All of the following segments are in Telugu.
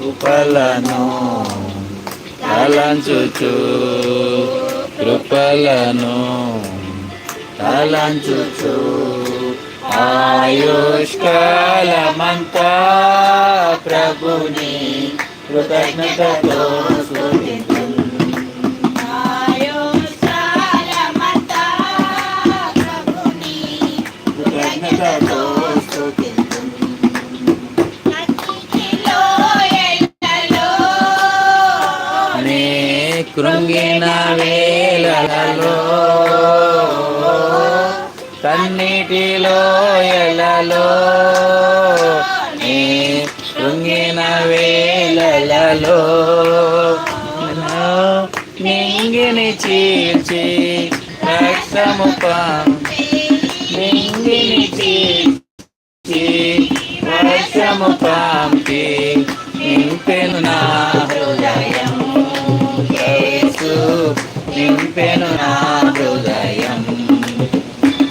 కృపలను తలంచుచు. కృపలను తలంచుచు. ఆయుష్కాలమంతా ప్రభుని కృతజ్ఞతతో కృంగిన వేలలో కన్నీటిలో ఎలలో నీ కృంగిన వేలలో నింగిని చీల్చి రక్తము పంపి నింగిని చీల్చి వర్షము పంపి నింపెను నా నింపెను నా హృదయం.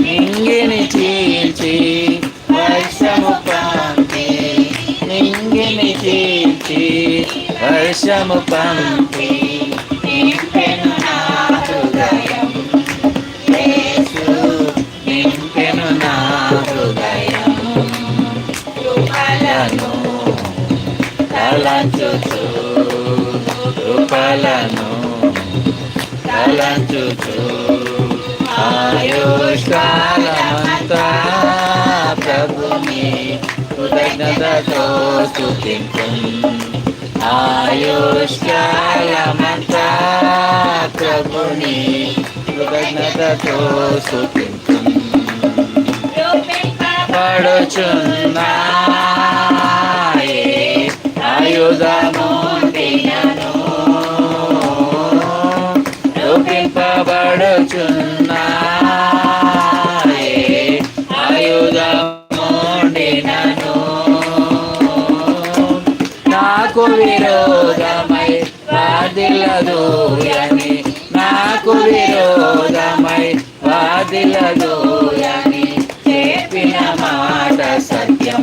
నింగిని చీల్చి వర్షము పంపి. నింగిని చీల్చి వర్షము పంపి. నింపెను నా హృదయం. యేసు నింపెను నా హృదయం. కృపలను తలంచుచు కృపలను తలంచుచు ఆయుష్కాలమంతా ప్రభుని కృతజ్ఞతతో స్తుతింపు ఆయుష్కాలమంతా ప్రభుని కృతజ్ఞతతో స్తుతింపు పడుచున్నాయి ఆయుధము నాకు విరోధమై వాదిలదు అని నాకు విరోధమై వాదిలదు అని చెప్పిన మాట సత్యం.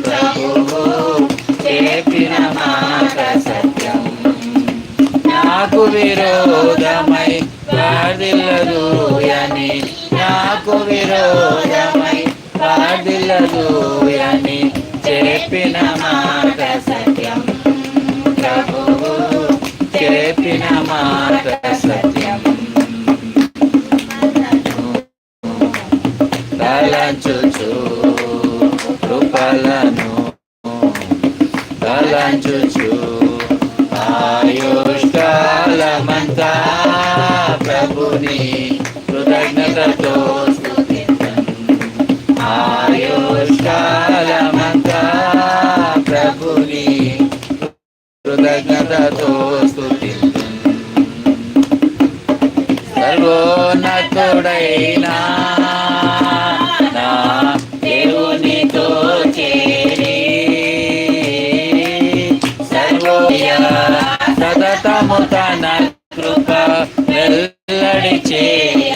ప్రభువు చెప్పిన మాట సత్యం. నాకు విరోధమై వాదిలదు అని నాకు విరోధమై వాదిలదు అని చెప్పిన మాట తలంచుచు కృపలను తలంచుచు ఆయుష్కాలమంతా ప్రభుని కృతజ్ఞతతో స్తుతింతును. ఆయుష్కాలమంతా ప్రభుని కృతజ్ఞతతో స్తుతింతును. సర్వోన్నతుడైనా తన కృప వెల్లడి చేయ.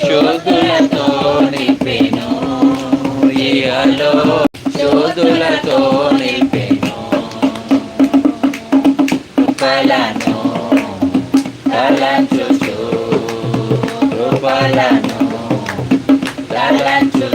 శోధులతో నింపెను ఇయలో శోధులతో నింపెను కృపలను తలంచుచు. కృపలను తలంచుచు.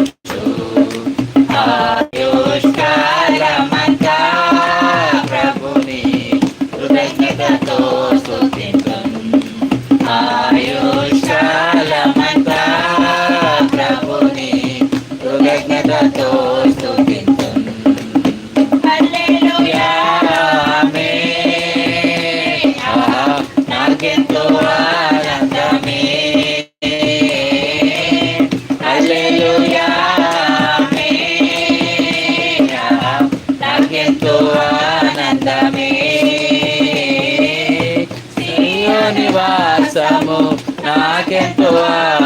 నాకెంతో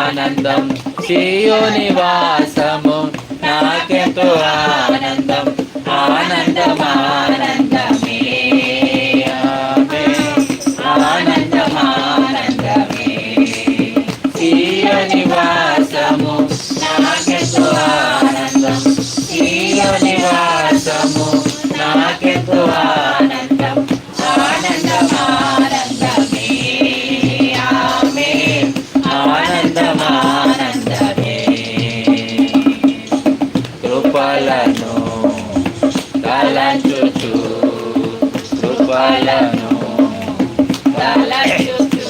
ఆనందం. సియోని వాసము నాకెంతో ఆనందం. ఆనందం ఆనందమే ఆనందం ఆనందమే సియోని వాసము నాకెంతో ఆనందం. సియోని వాసము నాకెంతో ఆనందం తలచుచు కృపలను తలచుచు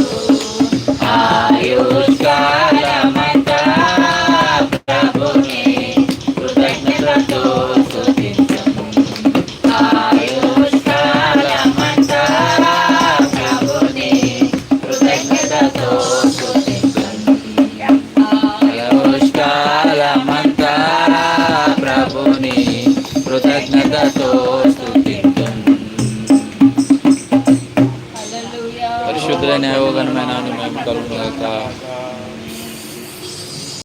ఆయుష్కాలమంతా ప్రభుని కృతజ్ఞతతో Gracias. ન્યાયો ગણમાં નાનું મેમ કરું હતા